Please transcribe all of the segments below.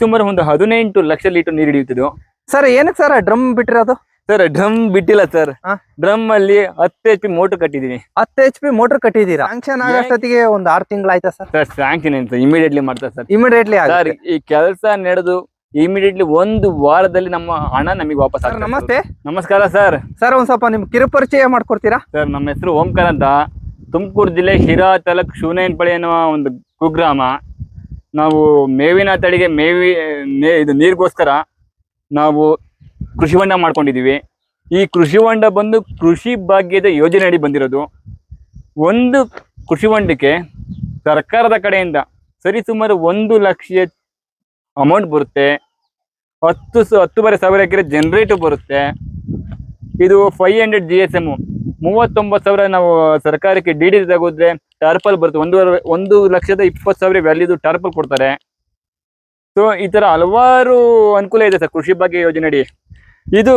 ಸುಮಾರು ಒಂದು ಹದಿನೆಂಟು ಲಕ್ಷ ಲೀಟರ್ ನೀರು ಹಿಡಿಯುತ್ತಿದ್ದು. ಸರ್ ಏನಕ್ಕೆ ಸರ್ ಡ್ರಮ್ ಬಿಟ್ಟಿರೋದು? ಸರ್ ಡ್ರಮ್ ಬಿಟ್ಟಿಲ್ಲ ಸರ್. ಡ್ರಮ್ ಅಲ್ಲಿ ಹತ್ತು ಎಚ್ ಪಿ ಮೋಟರ್ ಕಟ್ಟಿದೀನಿ. ಹತ್ತು ಎಚ್ ಪಿ ಮೋಟರ್ ಕಟ್ಟಿದೀರಾ ಸ್ಯಾಂಕ್ಷನ್ ಆಗೋಷ್ಟೊತ್ತಿಗೆ ಒಂದು ಆರು ತಿಂಗಳಾಯ್ತಾ ಸರ್? ಸರ್ ಸ್ಯಾಂಕ್ಷನ್ ಅಂತ ಇಮಿಡಿಯೇಟ್ಲಿ ಮಾಡ್ತಾರೆ ಸರ್. ಇಮಿಡಿಯೇಟ್ಲಿ ಸರ್ ಈ ಕೆಲಸ ನಡೆದು ಇಮಿಡಿಯೇಟ್ಲಿ ಒಂದು ವಾರದಲ್ಲಿ ನಮ್ಮ ಹಣ ನಮಗೆ ವಾಪಸ್. ನಮಸ್ತೆ. ನಮಸ್ಕಾರ ಸರ್. ಸರ್ ಒಂದ್ ಸ್ವಲ್ಪ ನಿಮ್ ಕಿರುಪರಿಚಯ ಮಾಡ್ಕೊಡ್ತೀರಾ? ಸರ್ ನಮ್ಮ ಹೆಸರು ಓಂಕಾರ ಅಂತ ತುಮಕೂರು ಜಿಲ್ಲೆ ಶಿರಾ ತಾಲೂಕ್ ಶಿವನೇನಪಳ್ಳಿ ಎನ್ನುವ ಒಂದು ಕುಗ್ರಾಮ. ನಾವು ಮೇವಿನ ತಳಿಗೆ ಮೇವಿ, ಮೇ, ಇದು ನೀರಿಗೋಸ್ಕರ ನಾವು ಕೃಷಿ ಹೊಂಡ ಮಾಡ್ಕೊಂಡಿದ್ದೀವಿ. ಈ ಕೃಷಿ ಹೊಂಡ ಬಂದು ಕೃಷಿ ಭಾಗ್ಯದ ಯೋಜನೆ ಅಡಿ ಬಂದಿರೋದು. ಒಂದು ಕೃಷಿ ಹೊಂಡಕ್ಕೆ ಸರ್ಕಾರದ ಕಡೆಯಿಂದ ಸರಿಸುಮಾರು ಒಂದು ಲಕ್ಷ ಅಮೌಂಟ್ ಬರುತ್ತೆ. ಹತ್ತು ಸ, ಹತ್ತುವರೆ ಸಾವಿರ ಎಕರೆ ಜನ್ರೇಟು ಬರುತ್ತೆ. ಇದು five hundred G S M ಮೂವತ್ತೊಂಬತ್ತು ಸಾವಿರ ನಾವು ಸರ್ಕಾರಕ್ಕೆ ಡಿ ಡಿ ತಗೋದ್ರೆ ಟಾರ್ಪಲ್ ಬರುತ್ತೆ. ಒಂದೂವರೆ ಒಂದು ಲಕ್ಷದ ಇಪ್ಪತ್ತು ಸಾವಿರ ವ್ಯಾಲ್ಯೂದು ಟಾರ್ಪಲ್ ಕೊಡ್ತಾರೆ. ಸೊ ಈ ಥರ ಹಲವಾರು ಅನುಕೂಲ ಇದೆ ಸರ್ ಕೃಷಿ ಭಾಗ್ಯ ಯೋಜನೆ ಅಡಿ ಇದು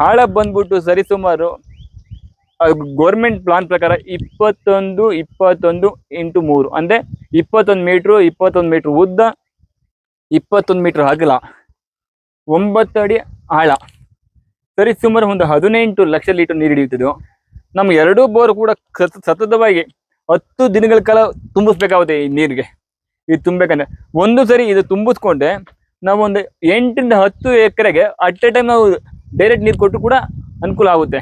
ಹಾಳ ಬಂದ್ಬಿಟ್ಟು ಸರಿಸುಮಾರು ಗೌರ್ಮೆಂಟ್ ಪ್ಲಾನ್ ಪ್ರಕಾರ ಇಪ್ಪತ್ತೊಂದು ಇಪ್ಪತ್ತೊಂದು ಇಂಟು ಮೂರು. ಅಂದ್ರೆ ಇಪ್ಪತ್ತೊಂದು ಮೀಟ್ರು ಇಪ್ಪತ್ತೊಂದು ಮೀಟ್ರ್ ಉದ್ದ ಇಪ್ಪತ್ತೊಂದು ಮೀಟ್ರ್ ಅಗಲ. ಒಂಬತ್ತು ಅಡಿ ಆಳ. ಸರಿ, ಸುಮಾರು ಒಂದು ಹದಿನೆಂಟು ಲಕ್ಷ ಲೀಟರ್ ನೀರು ಹಿಡಿಯುತ್ತಿದ್ದು, ನಮ್ಮ ಎರಡೂ ಬೋರ್ ಕೂಡ ಸತ, ಸತತವಾಗಿ ಹತ್ತು ದಿನಗಳ ಕಾಲ ತುಂಬಿಸ್ಬೇಕಾಗುತ್ತೆ ಈ ನೀರಿಗೆ. ಇದು ತುಂಬಬೇಕಂದ್ರೆ ಒಂದು ಸರಿ ಇದು ತುಂಬಿಸ್ಕೊಂಡೆ, ನಾವೊಂದು ಎಂಟರಿಂದ ಹತ್ತು ಎಕರೆಗೆ ಅಟ್ ಎ ಟೈಮ್ ನಾವು ಡೈರೆಕ್ಟ್ ನೀರು ಕೊಟ್ಟು ಕೂಡ ಅನುಕೂಲ ಆಗುತ್ತೆ.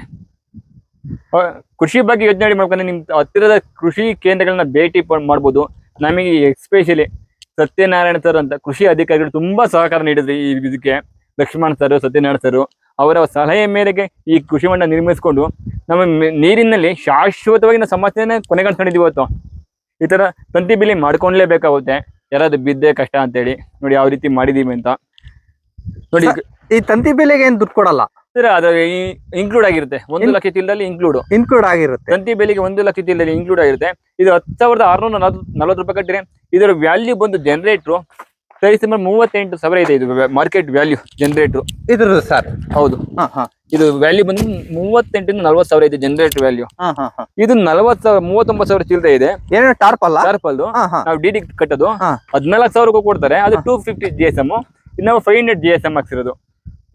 ಕೃಷಿ ಬಗ್ಗೆ ಮಾಡಿ ಮಾಡ್ಕೊಂಡ್ರೆ ನಿಮ್ಮ ಹತ್ತಿರದ ಕೃಷಿ ಕೇಂದ್ರಗಳನ್ನ ಭೇಟಿ ಮಾಡ್ಬೋದು. ನಮಗೆ ಎಸ್ಪೆಷಲಿ ಸತ್ಯನಾರಾಯಣ ಸರ್ ಅಂತ ಕೃಷಿ ಅಧಿಕಾರಿಗಳು ತುಂಬಾ ಸಹಕಾರ ನೀಡಿದ್ರು ಈ ಇದಕ್ಕೆ. ಲಕ್ಷ್ಮಣ್ ಸರ್ ಸತ್ಯನಾರಾಯಣ ಸರ್ ಅವರ ಸಲಹೆ ಮೇರೆಗೆ ಈ ಕೃಷಿ ಹೊಂಡ ನಿರ್ಮಿಸಿಕೊಂಡು ನಮ್ಮ ನೀರಿನಲ್ಲಿ ಶಾಶ್ವತವಾಗಿ ನಾವು ಸಮಸ್ಯೆನ ಕೊನೆಗಾಣಿಸ್ಕೊಂಡಿದ್ದೀವಿ ಇವತ್ತು ಈ ತರ ತಂತಿ ಬಿಲಿ ಮಾಡ್ಕೊಂಡ್ಲೇಬೇಕಾಗುತ್ತೆ. ಯಾರಾದ್ರು ಬಿದ್ದೆ ಕಷ್ಟ ಅಂತೇಳಿ ನೋಡಿ ಯಾವ ರೀತಿ ಮಾಡಿದೀವಿ ಅಂತ. ನೋಡಿ ಈ ತಂತಿ ಬೆಲೆಗೆ ಏನು ದುಡ್ಡು ಕೊಡಲ್ಲ? ಸರ್ ಅದು ಇನ್ಕ್ಲೂಡ್ ಆಗಿರುತ್ತೆ. ಒಂದು ಲಕ್ಷ ಚೀಲದಲ್ಲಿ ಇನ್ಕ್ಲೂಡ್ ಇನ್ಕ್ಲೂಡ್ ಆಗಿರುತ್ತೆ. ತಂತಿ ಬೆಲೆಗೆ ಒಂದು ಲಕ್ಷ ಚೀಲದಲ್ಲಿ ಇನ್ಕ್ಲೂಡ್ ಆಗಿರುತ್ತೆ. ಇದು ಹತ್ತು ಸಾವಿರದ ಆರ್ನೂರ ನಲವತ್ತು ರೂಪಾಯಿ ಕಟ್ಟಿದ್ರೆ ಇದರ ವ್ಯಾಲ್ಯೂ ಬಂದು ಜನರೇಟ್ರು ಸರಿ ಸುಮಾರು ಮೂವತ್ತೆಂಟು ಸಾವಿರ ಇದೆ ಇದು ಮಾರ್ಕೆಟ್ ವ್ಯಾಲ್ಯೂ ಜನರೇಟ್ರು ಇದ್ರದ್ದು ಸರ್ ಹೌದು. ಹಾ ಹಾ. ಇದು ವ್ಯಾಲ್ಯೂ ಬಂದು ಮೂವತ್ತೆಂಟಿಂದ ನಲ್ವತ್ತು ಸಾವಿರ ಇದೆ ಜನರೇಟರ್ ವ್ಯಾಲ್ಯೂ ಇದು ನಲವತ್ತು ಸಾವಿರ ಮೂವತ್ತೊಂಬತ್ತು ಸಾವಿರ ಚಿಲ್ಲರೆ ಇದೆ. ಏನೋ ಟಾರ್ಪ್ ಅಲ್ಲ? ಹಾ ನಾವು ಡಿ ಡಿ ಕಟ್ಟೋದು. ಹದಿನಾಲ್ಕು ಸಾವಿರಕ್ಕೂ ಕೊಡ್ತಾರೆ. ಅದು two fifty G S M ಇನ್ನು five hundred G S M ಹಾಕ್ಸಿರೋದು.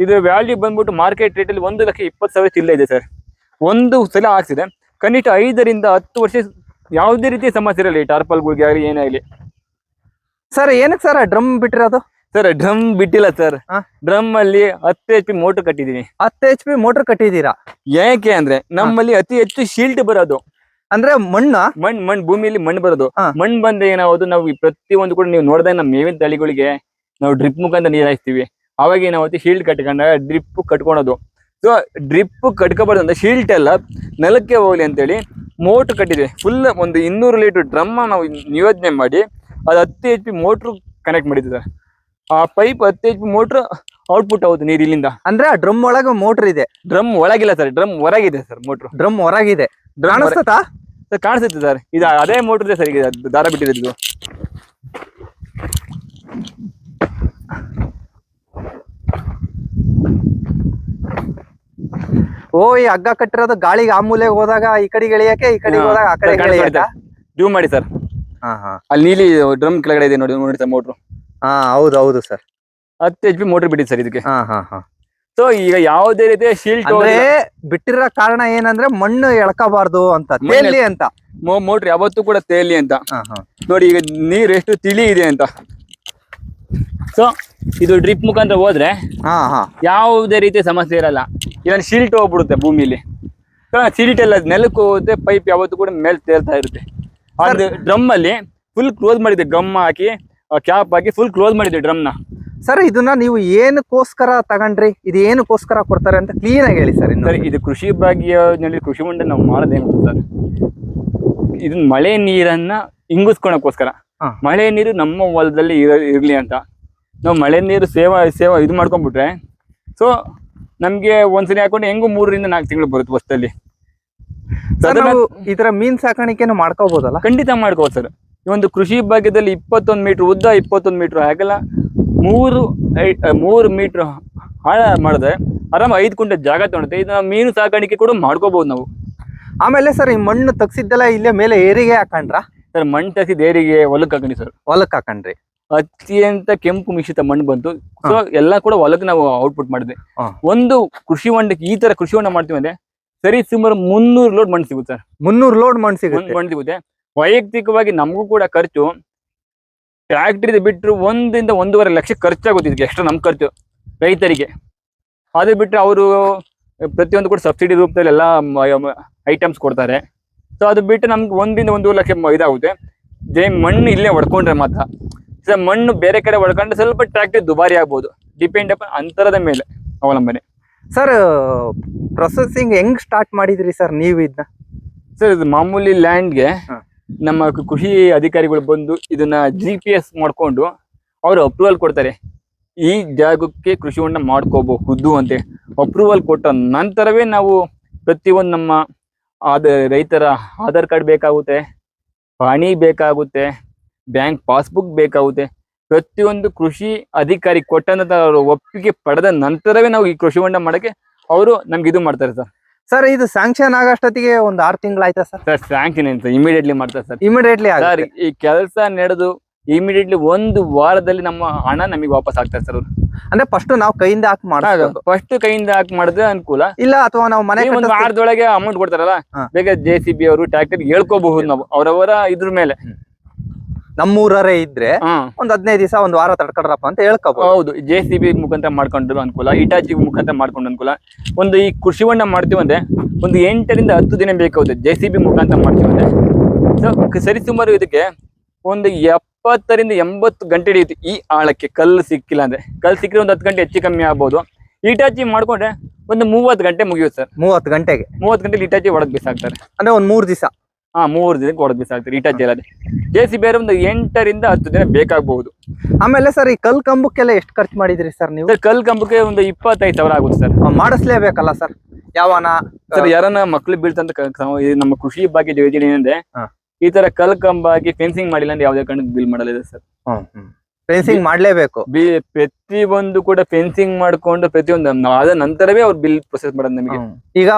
ಇದು ವ್ಯಾಲ್ಯೂ ಬಂದ್ಬಿಟ್ಟು ಮಾರ್ಕೆಟ್ ರೇಟಲ್ಲಿ ಒಂದು ಲಕ್ಷ ಇಪ್ಪತ್ತು ಸಾವಿರ ಚಿಲ್ಲ ಇದೆ ಸರ್ ಒಂದು ಸಲ ಹಾಕ್ಸಿದೆ. ಕನಿಷ್ಠ ಐದರಿಂದ ಹತ್ತು ವರ್ಷ ಯಾವುದೇ ರೀತಿಯ ಸಮಸ್ಯೆ ಇರಲಿ ಟಾರ್ಪಲ್ಗಳಿಗೆ ಆಗಲಿ ಏನೇ ಆಗಲಿ. ಸರ್ ಏನಕ್ಕೆ ಸರ್ ಡ್ರಮ್ ಬಿಟ್ಟಿರೋದು? ಸರ್ ಡ್ರಮ್ ಬಿಟ್ಟಿಲ್ಲ ಸರ್. ಡ್ರಮ್ ಅಲ್ಲಿ ಹತ್ತು ಎಚ್ ಪಿ ಮೋಟರ್ ಕಟ್ಟಿದೀನಿ. ಹತ್ತು ಎಚ್ ಪಿ ಮೋಟರ್ ಕಟ್ಟಿದ್ದೀರಾ? ಯಾಕೆ ಅಂದ್ರೆ ನಮ್ಮಲ್ಲಿ ಅತಿ ಹೆಚ್ಚು ಶೀಲ್ಡ್ ಬರೋದು. ಅಂದ್ರೆ ಮಣ್ಣ? ಮಣ್ ಮಣ್ ಭೂಮಿಯಲ್ಲಿ ಮಣ್ಣು ಬರೋದು. ಹಾ. ಮಣ್ಣು ಬಂದ್ರೆ ಏನಾಗೋದು ನಾವು ಈ ಪ್ರತಿಯೊಂದು ಕೂಡ ನೀವು ನೋಡಿದ್ರೆ ನಮ್ಮ ಮೇವಿನ ತಳಿಗಳಿಗೆ ನಾವು ಡ್ರಿಪ್ ಮುಖಾಂತರ ನೀರು ಹಾಯಿಸ್ತೀವಿ. ಅವಾಗ ಏನಾಗುತ್ತೆ ಶೀಲ್ಡ್ ಕಟ್ಕೊಂಡಾಗ ಡ್ರಿಪ್ ಕಟ್ಕೊಳೋದು. ಸೊ ಡ್ರಿಪ್ ಕಟ್ಕೋಬಾರ್ದು ಅಂದ್ರೆ ಶೀಲ್ಡ್ ಎಲ್ಲ ನೆಲಕ್ಕೆ ಹೋಗ್ಲಿ ಅಂತೇಳಿ ಮೋಟ್ರ್ ಕಟ್ಟಿದೆ ಫುಲ್ ಒಂದು ಇನ್ನೂರು ಲೀಟರ್ ಡ್ರಮ್ ನಾವು ನಿಯೋಜನೆ ಮಾಡಿ ಅದು ಹತ್ತು ಎಚ್ ಪಿ ಮೋಟ್ರ್ ಕನೆಕ್ಟ್ ಮಾಡಿದ್ದೆ ಸರ್ ಆ ಪೈಪ್ ಹತ್ತು ಎಚ್ ಪಿ ಮೋಟ್ರ್ ಔಟ್ಪುಟ್ ಆಗುತ್ತೆ ನೀರು ಇಲ್ಲಿಂದ. ಅಂದ್ರೆ ಆ ಡ್ರಮ್ ಒಳಗೆ ಮೋಟರ್ ಇದೆ. ಡ್ರಮ್ ಒಳಗಿಲ್ಲ ಸರ್ ಡ್ರಮ್ ಹೊರಗಿದೆ ಸರ್ ಮೋಟ್ರ್ ಡ್ರಮ್ ಹೊರಗಿದೆ. ಕಾಣಿಸ್ತತಾ ಸರ್ ಕಾಣಿಸುತ್ತೆ ಸರ್ ಇದು ಅದೇ ಮೋಟರ್ ಇದೆ ಸರ್ ಈಗ ದಾರ ಬಿಟ್ಟಿರೋದು. ಓ ಈ ಹಗ್ಗ ಕಟ್ಟಿರೋದು ಗಾಳಿಗೆ ಆ ಮೂಲೆಗೆ ಹೋದಾಗ ಈ ಕಡೆಗೆ ಎಳಿಯಕ್ಕೆ ಈ ಕಡೆಗೆ ಹೋದಾಗ ಆ ಕಡೆ ಡ್ಯೂ ಮಾಡಿ ಸರ್ ಹಾ ಹಾ. ಅಲ್ಲಿ ನೀಲಿ ಡ್ರಮ್ ಕೆಳಗಡೆ ಇದೆ ನೋಡಿ ನೋಡಿ ಸರ್ ಮೋಟ್ರು ಹಾ ಹೌದು ಹೌದು ಸರ್ ಹತ್ತು ಎಚ್ ಪಿ ಮೋಟರ್ ಬಿಟ್ಟಿದೆ ಸರ್ ಇದಕ್ಕೆ. ಹಾ ಹಾ ಹಾ. ಸೊ ಈಗ ಯಾವುದೇ ರೀತಿಯ ಶೀಲ್ಡ್ ಅಂದ್ರೆ ಬಿಟ್ಟಿರೋ ಕಾರಣ ಏನಂದ್ರೆ ಮಣ್ಣು ಎಳ್ಕಬಾರ್ದು ಅಂತ ತೇಲಿ ಅಂತ. ಮೋಟ್ರ್ ಯಾವತ್ತೂ ಕೂಡ ತೇಲಿ ಅಂತ. ಹಾ ಹಾ. ನೋಡಿ ಈಗ ನೀರು ಎಷ್ಟು ತಿಳಿ ಇದೆ ಅಂತ. ಸೊ ಇದು ಡ್ರಿಪ್ ಮುಖಾಂತರ ಹೋದ್ರೆ ಹಾ ಹಾ. ಯಾವುದೇ ರೀತಿಯ ಸಮಸ್ಯೆ ಇರಲ್ಲ. ಇಲ್ಲ ಶೀಲ್ಟ್ ಹೋಗ್ಬಿಡುತ್ತೆ ಭೂಮಿಲಿ. ಶೀಲ್ಟ್ ಎಲ್ಲ ನೆಲಕ್ಕೆ ಹೋಗುತ್ತೆ ಪೈಪ್ ಯಾವತ್ತೂ ಕೂಡ ಮೇಲೆ ತೇಲ್ತಾ ಇರುತ್ತೆ. ಡ್ರಮ್ ಅಲ್ಲಿ ಫುಲ್ ಕ್ಲೋಸ್ ಮಾಡಿದೆ ಗಮ್ ಹಾಕಿ ಕ್ಯಾಪ್ ಹಾಕಿ ಫುಲ್ ಕ್ಲೋಸ್ ಮಾಡಿದೆ ಡ್ರಮ್ನ. ಸರ್ ಇದನ್ನ ನೀವು ಏನಕ್ಕೋಸ್ಕರ ತಗೊಂಡ್ರಿ? ಇದು ಏನಕ್ಕೋಸ್ಕರ ಕೊಡ್ತಾರೆ ಅಂತ ಕ್ಲೀನ್ ಆಗಿ ಹೇಳಿ ಸರ್ ಸರ್ ಇದು ಕೃಷಿ ಭಾಗ್ಯದಲ್ಲಿ ಕೃಷಿ ಹೊಂಡ ನಾವು ಮಾಡೋದೇನು ಸರ್ ಇದನ್ನ ಮಳೆ ನೀರನ್ನ ಇಂಗಿಸ್ಕೊಳಕ್ಕೋಸ್ಕರ. ಮಳೆ ನೀರು ನಮ್ಮ ಹೊಲದಲ್ಲಿ ಇರ ಇರ್ಲಿ ಅಂತ. ನಾವು ಮಳೆ ನೀರು ಸೇವಾ ಸೇವಾ ಇದು ಮಾಡ್ಕೊಂಡ್ಬಿಟ್ರೆ ಸೊ ನಮಗೆ ಒಂದ್ಸರಿ ಹಾಕೊಂಡು ಹೆಂಗು ಮೂರರಿಂದ ನಾಲ್ಕು ತಿಂಗಳು ಬರುತ್ತೆ ವರ್ಷದಲ್ಲಿ ಸರ್ ನಾವು ಈ ತರ ಮೀನ್ ಸಾಕಾಣಿಕೆನು ಮಾಡ್ಕೋಬಹುದಲ್ಲ ಖಂಡಿತ ಮಾಡ್ಕೋಬೋದು ಸರ್. ಈ ಒಂದು ಕೃಷಿ ಭಾಗ್ಯದಲ್ಲಿ ಇಪ್ಪತ್ತೊಂದು ಮೀಟರ್ ಉದ್ದ ಇಪ್ಪತ್ತೊಂದು ಮೀಟರ್ ಆಗಲ್ಲ ಮೂರು ಮೂರು ಮೀಟರ್ ಆಳ ಮಾಡಿದ್ರೆ ಆರಾಮ್ ಐದು ಕುಂಟೆ ಜಾಗ ತೊಗೊಳುತ್ತೆ. ಇದನ್ನ ಮೀನು ಸಾಕಾಣಿಕೆ ಕೂಡ ಮಾಡ್ಕೋಬಹುದು ನಾವು. ಆಮೇಲೆ ಸರ್ ಈ ಮಣ್ಣು ತಗ್ಸಿದ್ದೆಲ್ಲ ಇಲ್ಲೇ ಮೇಲೆ ಏರಿಗೆ ಹಾಕೊಂಡ್ರ? ಸರ್ ಮಣ್ಣು ತಗ್ಸಿದ ಏರಿಗೆ ಹೊಲಕ್ಕೆ ಹಾಕಿ ಸರ್. ಹೊಲಕ್ ಹಾಕೊಂಡ್ರಿ. ಅತ್ಯಂತ ಕೆಂಪು ಮಿಶ್ರಿತ ಮಣ್ಣು ಬಂತು. ಸೊ ಎಲ್ಲ ಕೂಡ ಹೊಲಕ್ಕೆ ನಾವು ಔಟ್ಪುಟ್ ಮಾಡಿದ್ವಿ. ಒಂದು ಕೃಷಿ ಹೊಂಡಕ್ಕೆ ಈ ತರ ಕೃಷಿ ಹೊಂಡ ಮಾಡ್ತೀವಿ ಅಂದ್ರೆ ಸರಿ ಸುಮಾರು ಮುನ್ನೂರು ಲೋಡ್ ಮಣ್ಣು ಸಿಗುತ್ತೆ ಸರ್. ಮುನ್ನೂರು ಲೋಡ್ ಮಣ್ಣು ಸಿಗುತ್ತೆ. ಮಣ್ಣು ಸಿಗುತ್ತೆ. ವೈಯಕ್ತಿಕವಾಗಿ ನಮಗೂ ಕೂಡ ಖರ್ಚು. ಟ್ರ್ಯಾಕ್ಟರ್ ಬಿಟ್ಟರು ಒಂದಿಂದ ಒಂದೂವರೆ ಲಕ್ಷ ಖರ್ಚಾಗುತ್ತೆ ಇದಕ್ಕೆ ಎಕ್ಸ್ಟ್ರಾ ನಮ್ ಖರ್ಚು ರೈತರಿಗೆ. ಅದು ಬಿಟ್ಟರೆ ಅವರು ಪ್ರತಿಯೊಂದು ಕೂಡ ಸಬ್ಸಿಡಿ ರೂಪದಲ್ಲಿ ಎಲ್ಲ ಐಟಮ್ಸ್ ಕೊಡ್ತಾರೆ. ಸೊ ಅದು ಬಿಟ್ಟು ನಮ್ಗೆ ಒಂದಿಂದ ಒಂದೂವರೆ ಲಕ್ಷ ಇದಾಗುತ್ತೆ. ಜೈ ಮಣ್ಣು ಇಲ್ಲೇ ಹೊಡ್ಕೊಂಡ್ರೆ ಮಾತ್ರ. ಸೊ ಮಣ್ಣು ಬೇರೆ ಕಡೆ ಹೊಡ್ಕೊಂಡ್ರೆ ಸ್ವಲ್ಪ ಟ್ರ್ಯಾಕ್ಟರ್ ದುಬಾರಿ ಆಗ್ಬೋದು. ಡಿಪೆಂಡ್ ಅಪ್ ಅಂತರದ ಮೇಲೆ ಅವಲಂಬನೆ. ಸರ್ ಪ್ರೊಸೆಸಿಂಗ್ ಹೆಂಗ್ ಸ್ಟಾರ್ಟ್ ಮಾಡಿದ್ರಿ ಸರ್ ನೀವು ಇದನ್ನ ಸರ್ ಇದು ಮಾಮೂಲಿ ಲ್ಯಾಂಡ್ಗೆ. ನಮ್ಮ ಕೃಷಿ ಅಧಿಕಾರಿಗಳು ಬಂದು ಇದನ್ನ ಜಿ ಪಿ ಎಸ್ ಮಾಡ್ಕೊಂಡು ಅವರು ಅಪ್ರೂವಲ್ ಕೊಡ್ತಾರೆ. ಈ ಜಾಗಕ್ಕೆ ಕೃಷಿ ಹೊಂಡ ಮಾಡ್ಕೋಬಹುದು ಅಂತ ಅಪ್ರೂವಲ್ ಕೊಟ್ಟ ನಂತರವೇ ನಾವು ಪ್ರತಿಯೊಂದು ನಮ್ಮ ಆದ ರೈತರ ಆಧಾರ್ ಕಾರ್ಡ್ ಬೇಕಾಗುತ್ತೆ ಪಾಣಿ ಬೇಕಾಗುತ್ತೆ ಬ್ಯಾಂಕ್ ಪಾಸ್ಬುಕ್ ಬೇಕಾಗುತ್ತೆ. ಪ್ರತಿಯೊಂದು ಕೃಷಿ ಅಧಿಕಾರಿ ಕೊಟ್ಟಂತ ಅವ್ರ ಒಪ್ಪಿಗೆ ಪಡೆದ ನಂತರವೇ ನಾವು ಈ ಕೃಷಿ ಹೊಂಡ ಮಾಡಕ್ಕೆ ಅವರು ನಮ್ಗೆ ಇದು ಮಾಡ್ತಾರೆ ಸರ್. ಸರ್ ಇದು ಸ್ಯಾಂಕ್ಷನ್ ಆಗಷ್ಟೊತ್ತಿಗೆ ಒಂದು ಆರು ತಿಂಗಳಾಯ್ತಾ ಸರ್ ಸರ್ ಸ್ಯಾಂಕ್ಷನ್ ಅಂತ ಇಮಿಡಿಯೇಟ್ಲಿ ಮಾಡ್ತಾರೆ ಸರ್ ಇಮಿಡಿಯೇಟ್ಲಿ ಸರ್ ಈ ಕೆಲಸ ನಡೆದು ಇಮಿಡಿಯೇಟ್ಲಿ ಒಂದು ವಾರದಲ್ಲಿ ನಮ್ಮ ಹಣ ನಮಗೆ ವಾಪಸ್ ಆಗ್ತಾರೆ ಸರ್ ಅವ್ರು. ಅಂದ್ರೆ ಫಸ್ಟ್ ನಾವು ಕೈಯಿಂದ ಹಾಕಿ ಮಾಡೋದು ಫಸ್ಟ್ ಕೈಯಿಂದ ಹಾಕಿ ಮಾಡಿದ್ರೆ ಅನುಕೂಲ. ಇಲ್ಲ ಅಥವಾ ನಾವು ಮನೆ ಒಂದು ವಾರದೊಳಗೆ ಅಮೌಂಟ್ ಕೊಡ್ತಾರಲ್ಲ. ಬೇಗ ಜೆ ಸಿ ಬಿ ಅವರು ಟ್ರ್ಯಾಕ್ಟರ್ ಹೇಳ್ಕೋಬಹುದು ನಾವು ಅವರವರ ಇದ್ರ ಮೇಲೆ. ನಮ್ಮೂರರೇ ಇದ್ರೆ ಒಂದ್ ಹದಿನೈದು ದಿವಸ ಒಂದ್ ವಾರ ತಡ್ಕೊಡ್ರಪ್ಪ ಅಂತ ಹೇಳ್ಕೋಬಹುದು ಹೌದು ಜೆ ಸಿ ಬಿ ಮುಖಾಂತರ ಮಾಡ್ಕೊಂಡ್ರು ಅನುಕೂಲ ಇಟಾಚಿ ಮುಖಾಂತರ ಮಾಡ್ಕೊಂಡು ಅನುಕೂಲ. ಒಂದು ಈ ಕೃಷಿ ಹೊಂಡ ಮಾಡ್ತೀವಿ ಅಂದ್ರೆ ಒಂದು ಎಂಟರಿಂದ ಹತ್ತು ದಿನ ಬೇಕಾಗುತ್ತೆ ಜೆ ಸಿ ಬಿ ಮುಖಾಂತರ ಮಾಡ್ತೀವಿ ಅಂದ್ರೆ. ಸೊ ಸರಿಸುಮಾರು ಇದಕ್ಕೆ ಒಂದು ಎಪ್ಪತ್ತರಿಂದ ಎಂಬತ್ತು ಗಂಟೆ ಹಿಡಿಯುತ್ತೆ ಈ ಆಳಕ್ಕೆ ಕಲ್ಲು ಸಿಕ್ಕಿಲ್ಲ ಅಂದ್ರೆ. ಕಲ್ಲು ಸಿಕ್ಕಿದ್ರೆ ಒಂದು ಹತ್ತು ಗಂಟೆ ಹೆಚ್ಚು ಕಮ್ಮಿ ಆಗ್ಬೋದು. ಇಟಾಚಿ ಮಾಡ್ಕೊಂಡ್ರೆ ಒಂದು ಮೂವತ್ತು ಗಂಟೆ ಮುಗಿಯುತ್ತೆ ಸರ್. ಮೂವತ್ತು ಗಂಟೆಗೆ. ಮೂವತ್ತು ಗಂಟೆ ಇಟಾಚಿ ಒಳಗೆ ಬಿಸಾಕ್ತಾರೆ. ಅಂದ್ರೆ ಒಂದ್ ಮೂರ್ ದಿವಸ. ಹಾ ಮೂರು ದಿನಕ್ಕೆ ಒಳಗೆ ಬಿಸಾಕ್ತಾರೆ ಇಟಾಚಿ ಎಲ್ಲ ಜೆ ಸಿ ಬೇರೆ ಒಂದು ಎಂಟರಿಂದ ಹತ್ತು ದಿನ ಬೇಕಾಗಬಹುದು. ಆಮೇಲೆ ಸರ್ ಈ ಕಲ್ ಕಂಬಕ್ಕೆಲ್ಲ ಎಷ್ಟು ಖರ್ಚು ಮಾಡಿದ್ರಿ ಸರ್ ನೀವು? ಸರ್ ಕಲ್ ಕಂಬಕ್ಕೆ ಒಂದು ಇಪ್ಪತ್ತೈದು ಸಾವಿರ ಆಗುತ್ತೆ ಸರ್ ಮಾಡಿಸ್ಲೇಬೇಕಲ್ಲ ಸರ್ ಯಾವನ ಸರ್ ಯಾರನ್ನ ಮಕ್ಳು ಬೀಳ್ತಂತ ನಮ್ಮ ಕೃಷಿ ಬಗ್ಗೆ ಯೋಜನೆ ಏನಂದ್ರೆ ಈ ತರ ಕಲ್ ಕಂಬ ಹಾಕಿ ಫೆನ್ಸಿಂಗ್ ಮಾಡಿಲ್ಲ ಅಂದ್ರೆ ಯಾವ್ದೇ ಕಾರಣಕ್ಕೆ ಬಿಲ್ ಮಾಡಲಿದೆ ಸರ್ ಫೆನ್ಸಿಂಗ್ ಮಾಡ್ಲೇಬೇಕು. ಪ್ರತಿ ಒಂದು ಕೂಡ ಫೆನ್ಸಿಂಗ್ ಮಾಡ್ಕೊಂಡು ಪ್ರತಿಯೊಂದು ಒಂದು ಆದ ನಂತರವೇ ಅವ್ರು ಬಿಲ್ ಪ್ರೊಸೆಸ್ ಮಾಡೋದು ನಮಗೆ. ಈಗ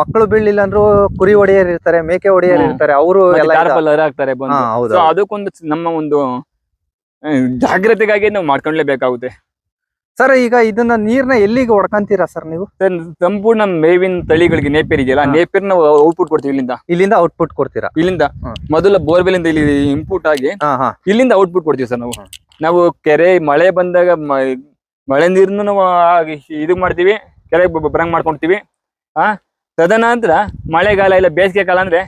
ಮಕ್ಕಳು ಬೀಳಿಲ್ಲ ಅಂದ್ರು ಕುರಿ ಒಡೆಯರ್ ಇರ್ತಾರೆ ಮೇಕೆ ಒಡೆಯರ್ ಇರ್ತಾರೆ ಅವರು ಸೊ ಅದಕ್ಕೊಂದು ನಮ್ಮ ಒಂದು ಜಾಗ್ರತೆಗಾಗಿ ನಾವು ಮಾಡ್ಕೊಂಡ್ಲೇಬೇಕಾಗುತ್ತೆ. ಸರ್ ಈಗ ಇದನ್ನ ನೀರ್ನ ಎಲ್ಲಿಗೆ ಹೊಡ್ಕಂತೀರಾ ಸರ್ ನೀವು? ಸಂಪೂರ್ಣ ಮೇವಿನ ತಳಿಗಳಿಗೆ ನೇಪೇರ್ ಇದೆಯಲ್ಲ ಹಾ. ನಾವು ಔಟ್ಪುಟ್ ಕೊಡ್ತೀವಿ ಇಲ್ಲಿಂದ. ಇಲ್ಲಿಂದ ಔಟ್ಪುಟ್ ಕೊಡ್ತೀರಾ? ಇಲ್ಲಿಂದ. ಮೊದಲ ಬೋರ್ವೆಲ್ ಇಂದ ಇಲ್ಲಿ ಇಂಪುಟ್ ಆಗಿ ಇಲ್ಲಿಂದ ಔಟ್ಪುಟ್ ಕೊಡ್ತೀವಿ ಸರ್ ನಾವು. ನಾವು ಕೆರೆ ಮಳೆ ಬಂದಾಗ ಮಳೆ ನೀರನ್ನು ನಾವು ಇದು ಮಾಡ್ತೀವಿ ಕೆರೆಗೆ ಬರಂಗ್ ಮಾಡ್ಕೊಂತೀವಿ ಆ, ತದನಂತರ ಮಳೆಗಾಲ ಇಲ್ಲ, ಬೇಸಿಗೆ ಕಾಲ ಅಂದ್ರೆ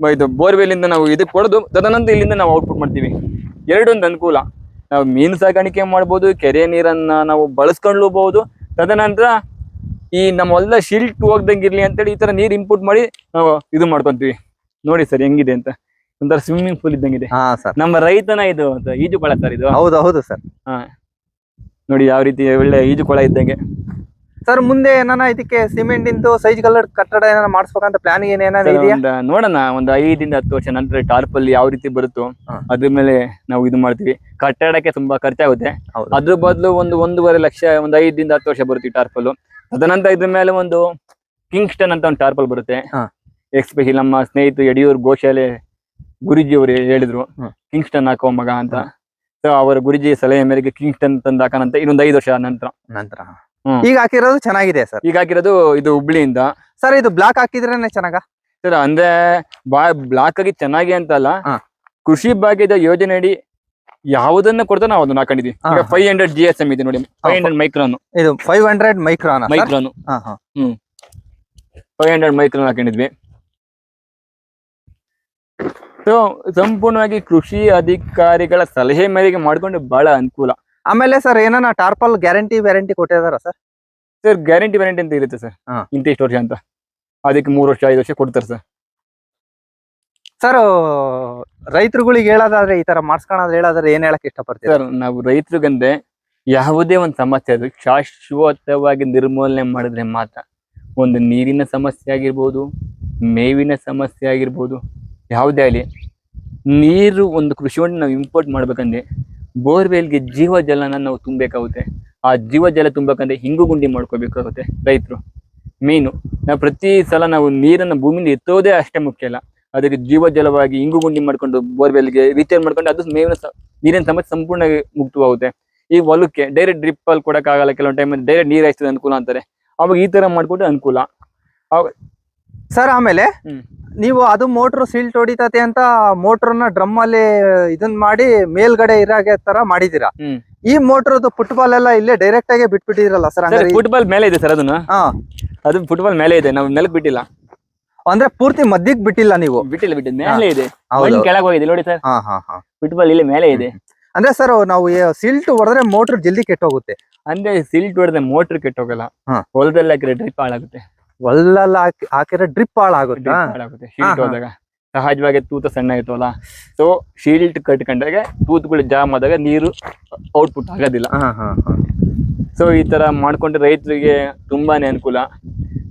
ಇದು ಬೋರ್ವೆಲ್ ಇಂದ ನಾವು ಇದಕ್ಕೆ ಕೊಡೋದು, ತದನಂತರ ಇಲ್ಲಿಂದ ನಾವು ಔಟ್ಪುಟ್ ಮಾಡ್ತೀವಿ. ಎರಡೊಂದು ಅನುಕೂಲ. ನಾವು ಮೀನು ಸಾಕಾಣಿಕೆ ಮಾಡ್ಬೋದು, ಕೆರೆ ನೀರನ್ನ ನಾವು ಬಳಸ್ಕೊಳ್ಳಬಹುದು ತದನಂತರ ಈ ನಮ್ಮ ಹೊಲ ಶಿಲ್ಟ್ ಹೋಗ್ದಂಗಿರ್ಲಿ ಅಂತೇಳಿ ಈ ತರ ನೀರ್ ಇಂಪುಟ್ ಮಾಡಿ ನಾವು ಇದು ಮಾಡ್ಕೊತೀವಿ. ನೋಡಿ ಸರ್, ಹೆಂಗಿದೆ ಅಂತ. ಒಂಥರ ಸ್ವಿಮ್ಮಿಂಗ್ ಪೂಲ್ ಇದ್ದಂಗಿದೆ. ಹಾ ಸರ್ ನಮ್ಮ ರೈತನ ಇದು ಈಜುಕೊಳ ಈಜು ಕೊಳ ಸರ್ ಇದು. ಹೌದು ಹೌದು ಸರ್ ನೋಡಿ ಯಾವ ರೀತಿ ಒಳ್ಳೆ ಈಜು ಕೊಳ ಇದ್ದಂಗೆ. ಸರ್ ಮುಂದೆ ಏನಾನ ಇದಕ್ಕೆ ಸಿಮೆಂಟ್ ಇಂದು ಸೈಜ್ ಕಲರ್ ಕಟ್ಟಡ ಏನಾನ ಮಾಡಿಸ್ಬೇಕಂತ ಪ್ಲಾನ್ ಏನೇನ ಸರ್, ಇದೆಯಾ? ಒಂದ್ ನೋಡೋಣ ಒಂದು ಐದಿಂದ ಹತ್ತು ವರ್ಷ ನಂತರ ಟಾರ್ಪಲ್ ಯಾವ ರೀತಿ ಬರುತ್ತೋ ಹಾ. ಅದ್ರ ಮೇಲೆ ನಾವು ಇದು ಮಾಡ್ತೀವಿ. ಕಟ್ಟಡಕ್ಕೆ ತುಂಬಾ ಖರ್ಚಾಗುತ್ತೆ. ಹೌದು. ಅದ್ರ ಬದಲು ಒಂದು ಒಂದೂವರೆ ಲಕ್ಷ ಒಂದು ಐದರಿಂದ ಹತ್ತು ವರ್ಷ ಬರುತ್ತೆ ಟಾರ್ಪಲ್ ತದನಂತರ ಇದ್ರ ಮೇಲೆ ಒಂದು ಕಿಂಗ್ಸ್ಟನ್ ಅಂತ ಒಂದು ಟಾರ್ಪಲ್ ಬರುತ್ತೆ. ಹಾ. ಎಕ್ಸ್ಪೆಷಲಿ ನಮ್ಮ ಸ್ನೇಹಿತ ಯಡಿಯೂರ್ ಗೋಶಾಲೆ ಗುರುಜಿ ಅವರು ಹೇಳಿದ್ರು ಕಿಂಗ್ಸ್ಟನ್ ಹಾಕೋ ಮಗ ಅಂತ. ಸೊ ಅವರ ಗುರುಜಿ ಸಲಹೆ ಮೇರೆಗೆ ಕಿಂಗ್ಸ್ಟನ್ ತಂದು ಹಾಕೋಣಂತ ಇನ್ನೊಂದು ಐದು ವರ್ಷ ನಂತರ. ನಂತರ. ಈಗ ಹಾಕಿರೋದು ಚೆನ್ನಾಗಿದೆ ಸರ್. ಈಗ ಹಾಕಿರೋದು ಇದು ಹುಬ್ಳಿಯಿಂದ. ಸರ್ ಇದು ಬ್ಲಾಕ್ ಹಾಕಿದ್ರೇನೆ ಚೆನ್ನಾಗ? ಸರ್ ಅಂದ್ರೆ ಬಾ ಬ್ಲಾಕ್ ಆಗಿ ಚೆನ್ನಾಗಿ ಅಂತ ಅಲ್ಲ. ಕೃಷಿ ಭಾಗ್ಯದ ಯೋಜನೆ ಅಡಿ ಯಾವುದನ್ನ ಕೊಡ್ತಾ ನಾವು ಅದನ್ನ ಹಾಕೊಂಡಿದ್ವಿ five hundred G S M ಇದೆ ನೋಡಿ. ಫೈವ್ ಹಂಡ್ರೆಡ್ ಮೈಕ್ರಾನ್ ಇದು ಫೈವ್ ಹಂಡ್ರೆಡ್ ಮೈಕ್ರಾನ್ ಮೈಕ್ರಾನ್ ಹ್ಮ್. ಫೈವ್ ಹಂಡ್ರೆಡ್ ಮೈಕ್ರಾನ್ ಹಾಕೊಂಡಿದ್ವಿ. ಸೊ ಸಂಪೂರ್ಣವಾಗಿ ಕೃಷಿ ಅಧಿಕಾರಿಗಳ ಸಲಹೆ ಮೇರೆಗೆ ಮಾಡ್ಕೊಂಡು ಬಹಳ ಅನುಕೂಲ. ಆಮೇಲೆ ಸರ್ ಏನಾನ ಟಾರ್ಪಲ್ ಗ್ಯಾರಂಟಿ ವ್ಯಾರಂಟಿ ಕೊಟ್ಟಿದಾರ ಸರ್ ಸರ್ ಗ್ಯಾರಂಟಿ ವ್ಯಾರಂಟಿ ಅಂತ ಇರುತ್ತೆ ಸರ್ ಹಾ. ಇಂತಿಷ್ಟು ವರ್ಷ ಅಂತ. ಅದಕ್ಕೆ ಮೂರು ವರ್ಷ ಐದು ವರ್ಷ ಕೊಡ್ತಾರೆ ಸರ್ ಸರ್ ರೈತರುಗಳಿಗೆ ಹೇಳೋದಾದ್ರೆ ಈ ತರ ಮಾಡ್ಸ್ಕೊಳೋದ್ ಹೇಳೋದಾದ್ರೆ ಏನ್ ಹೇಳಕ್ ಇಷ್ಟಪಡ್ತೀರಾ? ಸರ್ ನಾವು ರೈತರಿಗಂದ್ರೆ ಯಾವುದೇ ಒಂದು ಸಮಸ್ಯೆ ಅದು ಶಾಶ್ವತವಾಗಿ ನಿರ್ಮೂಲನೆ ಮಾಡಿದ್ರೆ ಮಾತ್ರ. ಒಂದು ನೀರಿನ ಸಮಸ್ಯೆ ಆಗಿರ್ಬೋದು ಮೇವಿನ ಸಮಸ್ಯೆ ಆಗಿರ್ಬೋದು ಯಾವುದೇ ಆಗಲಿ, ನೀರು ಒಂದು ಕೃಷಿ ಹೊಂಡ ನಾವು ಇಂಪೋರ್ಟ್ ಮಾಡ್ಬೇಕಂದ್ರೆ ಬೋರ್ವೆಲ್ಗೆ ಜೀವ ಜಲನ ನಾವು ತುಂಬಬೇಕಾಗುತ್ತೆ. ಆ ಜೀವ ಜಲ ತುಂಬಬೇಕಂದ್ರೆ ಹಿಂಗು ಗುಂಡಿ ಮಾಡ್ಕೋಬೇಕಾಗುತ್ತೆ ರೈತರು. ಮೀನು ನಾವು ಪ್ರತಿ ಸಲ ನಾವು ನೀರನ್ನು ಭೂಮಿಯಿಂದ ಎತ್ತೋದೇ ಅಷ್ಟೇ ಮುಖ್ಯ ಅಲ್ಲ. ಅದಕ್ಕೆ ಜೀವಜಲವಾಗಿ ಹಿಂಗು ಗುಂಡಿ ಮಾಡ್ಕೊಂಡು ಬೋರ್ವೆಲ್ಗೆ ರೀಚಾರ್ಜ್ ಮಾಡ್ಕೊಂಡು ಅದು ಮೇವಿನ ನೀರಿನ ಸಮಸ್ಯೆ ಸಂಪೂರ್ಣವಾಗಿ ಮುಕ್ತವಾಗುತ್ತೆ. ಈ ಹೊಲಕ್ಕೆ ಡೈರೆಕ್ಟ್ ಡ್ರಿಪ್ ಅಲ್ಲಿ ಕೊಡಕ್ಕಾಗಲ್ಲ ಕೆಲವೊಂದು ಟೈಮಲ್ಲಿ ಡೈರೆಕ್ಟ್ ನೀರು ಹಾಯಿಸ್ತದೆ ಅನುಕೂಲ ಅಂತಾರೆ. ಅವಾಗ ಈ ಥರ ಮಾಡ್ಕೊಂಡ್ರೆ ಅನುಕೂಲ. ಸರ್ ಆಮೇಲೆ ನೀವು ಅದು ಮೋಟ್ರ್ ಸೀಲ್ ಹೊಡಿತತೆ ಅಂತ ಮೋಟ್ರನ್ನ ಡ್ರಮ್ ಅಲ್ಲಿ ಇದನ್ ಮಾಡಿ ಮೇಲ್ಗಡೆ ಇರಾಗೆ ತರ ಮಾಡಿದೀರಾ. ಈ ಮೋಟ್ರದ್ದು ಫುಟ್ಬಾಲ್ ಎಲ್ಲ ಇಲ್ಲೇ ಡೈರೆಕ್ಟ್ ಆಗಿ ಬಿಟ್ಬಿಟ್ಟಿರಲ್ಲ ಸರ್ ಫುಟ್ಬಾಲ್ ಮೇಲೆ ಇದೆ ಸರ್ ಅದನ್ನ. ಅದು ಫುಟ್ಬಾಲ್ ಮೇಲೆ ಇದೆ ನಾವು ನೆಲಕ್ ಬಿಟ್ಟಿಲ್ಲ. ಅಂದ್ರೆ ಪೂರ್ತಿ ಮದ್ಯಕ್ ಬಿಟ್ಟಿಲ್ಲ ನೀವು? ಬಿಟ್ಟಿಲ್ಲ ಬಿಟ್ಟಿಲ್ಲ. ಮೇಲೆ ಇದೆ. ಕೆಳಗೆ ಹೋಗಿದೆ ನೋಡಿ ಸರ್ ಫುಟ್ಬಾಲ್ ಇಲ್ಲಿ ಮೇಲೆ ಇದೆ. ಅಂದ್ರೆ ಸರ್ ನಾವು ಸಿಲ್ಟ್ ಹೊಡೆದ್ರೆ ಮೋಟ್ರ್ ಜಲ್ದಿ ಕೆಟ್ಟೋಗುತ್ತೆ. ಅಂದ್ರೆ ಸಿಲ್ಟ್ ಹೊಡೆದ್ರೆ ಮೋಟರ್ ಕೆಟ್ಟೋಗಲ್ಲ. ಹೊಲದಲ್ಲಿ ಹಾಕಿದ್ರೆ ಡ್ರಿಪ್ ಹಾಳಾಗುತ್ತೆ. ಒಲ್ಲಲ್ಲ ಹಾಕಿ ಹಾಕಿದ್ರೆ ಡ್ರಿಪ್ ಹಾಳಾಗುತ್ತಾ. ಸಹಜವಾಗಿ ತೂತ ಸಣ್ಣ ಇರ್ತವಲ್ಲ ಸೊ ಶೀಲ್ಟ್ ಕಟ್ಕೊಂಡಾಗ ತೂತುಗಳು ಜಾಮ್ ಆದಾಗ ನೀರು ಔಟ್ಪುಟ್ ಆಗೋದಿಲ್ಲ. ಹಾ ಹಾ ಹಾ. ಸೊ ಈ ತರ ಮಾಡ್ಕೊಂಡ್ರೆ ರೈತರಿಗೆ ತುಂಬಾನೇ ಅನುಕೂಲ.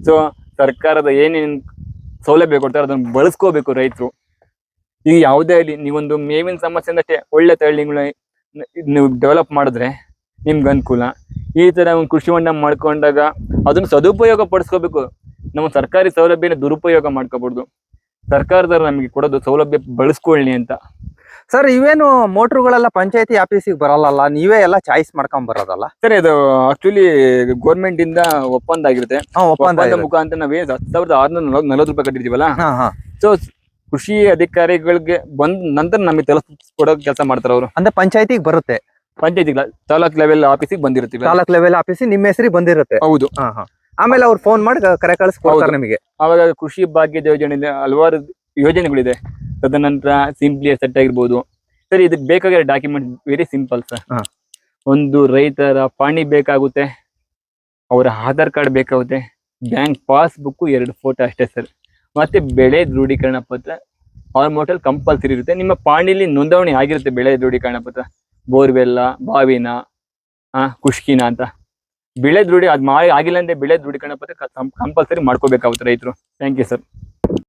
ಸೊ ಸರ್ಕಾರದ ಏನೇನು ಸೌಲಭ್ಯ ಕೊಡ್ತಾರೆ ಅದನ್ನ ಬಳಸ್ಕೋಬೇಕು ರೈತರು. ಈಗ ಯಾವುದೇ ಆಗಲಿ ನೀವೊಂದು ಮೇವಿನ ಸಮಸ್ಯೆ ಅಷ್ಟೇ ಒಳ್ಳೆ ತಳಿಗಳ ನೀವು ಡೆವಲಪ್ ಮಾಡಿದ್ರೆ ನಿಮ್ಗೆ ಅನುಕೂಲ. ಈ ತರ ಒಂದು ಕೃಷಿ ಹೊಂಡ ಮಾಡ್ಕೊಂಡಾಗ ಅದನ್ನ ಸದುಪಯೋಗ ಪಡಿಸ್ಕೋಬೇಕು. ನಮ್ಮ ಸರ್ಕಾರಿ ಸೌಲಭ್ಯನ ದುರುಪಯೋಗ ಮಾಡ್ಕೋಬಾರ್ದು. ಸರ್ಕಾರದವ್ರು ನಮಗೆ ಕೊಡೋದು ಸೌಲಭ್ಯ ಬಳಸ್ಕೊಳ್ಳಿ ಅಂತ. ಸರ್ ಇವೇನು ಮೋಟ್ರುಗಳೆಲ್ಲ ಪಂಚಾಯತಿ ಆಫೀಸಿಗೆ ಬರಲ್ಲ ನೀವೇ ಎಲ್ಲ ಚಾಯ್ಸ್ ಮಾಡ್ಕೊಂಡ್ ಬರೋದಲ್ಲ? ಸರ್ ಇದು ಆಕ್ಚುಲಿ ಗೌರ್ಮೆಂಟ್ ಇಂದ ಒಪ್ಪಂದ ಆಗಿರುತ್ತೆ. ಒಪ್ಪಂದ ಮುಖಾಂತರ ನಾವೇ ಹತ್ತು ಸಾವಿರದ ಆರ್ನೂರ ನಲವತ್ತು ರೂಪಾಯಿ ಕಟ್ಟಿದೀವಲ್ಲ ಸೊ ಕೃಷಿ ಅಧಿಕಾರಿಗಳಿಗೆ ಬಂದ ನಂತರ ನಮಗೆ ತಲುಪಿಸ್ಕೊಡೋ ಕೆಲಸ ಮಾಡ್ತಾರೆ ಅವರು. ಅಂದ್ರೆ ಪಂಚಾಯತಿಗೆ ಬರುತ್ತೆ. ಪಂಚಾಯತಿ ತಾಲೂಕ್ ಲೆವೆಲ್ ಆಫೀಸಿಗೆ ಬಂದಿರುತ್ತೆ ತಾಲೂಕ್ ಲೆವೆಲ್ ಆಫೀಸಿಗೆ ನಿಮ್ಮ ಹೆಸರಿಗೆ ಬಂದಿರುತ್ತೆ. ಹೌದು. ಹಾ ಹಾ. ಆಮೇಲೆ ಅವ್ರು ಫೋನ್ ಮಾಡಿ ಕರೆ ಕಳಿಸ್ಕೊಡ್ತಾರೆ ನಿಮಗೆ. ಅವಾಗ ಕೃಷಿ ಭಾಗ್ಯದ ಯೋಜನೆ ಹಲವಾರು ಯೋಜನೆಗಳಿದೆ. ತದನಂತರ ಸಿಂಪ್ಲಿ ಸೆಟ್ ಆಗಿರ್ಬೋದು. ಸರ್ ಇದಕ್ಕೆ ಬೇಕಾಗಿರೋ ಡಾಕ್ಯುಮೆಂಟ್ ವೆರಿ ಸಿಂಪಲ್ ಸರ್. ಒಂದು ರೈತರ ಪಾಣಿ ಬೇಕಾಗುತ್ತೆ ಅವರ ಆಧಾರ್ ಕಾರ್ಡ್ ಬೇಕಾಗುತ್ತೆ ಬ್ಯಾಂಕ್ ಪಾಸ್ಬುಕ್ ಎರಡು ಫೋಟೋ ಅಷ್ಟೇ ಸರ್ ಮತ್ತೆ ಬೆಳೆ ದೃಢೀಕರಣ ಪತ್ರ ಆಲ್ಮೋಸ್ಟ್ ಕಂಪಲ್ಸರಿ ಇರುತ್ತೆ. ನಿಮ್ಮ ಪಾಣಿಲಿ ನೋಂದಣಿ ಆಗಿರುತ್ತೆ ಬೆಳೆ ದೃಢೀಕರಣ ಪತ್ರ. ಬೋರ್ವೆಲ್ಲ ಬಾವಿನ ಆ ಕುಷ್ಕಿನ ಅಂತ. ಬೆಳೆ ದೃಢಿ ಅದು ಮಾಡಿ ಆಗಿಲ್ಲ ಅಂದ್ರೆ ಬೆಳೆ ದೃಢೀಕರಣ ಪತ್ರ ಕಂಪಲ್ಸರಿ ಮಾಡ್ಕೋಬೇಕಾಗುತ್ತೆ ರೈತರು. Thank you sir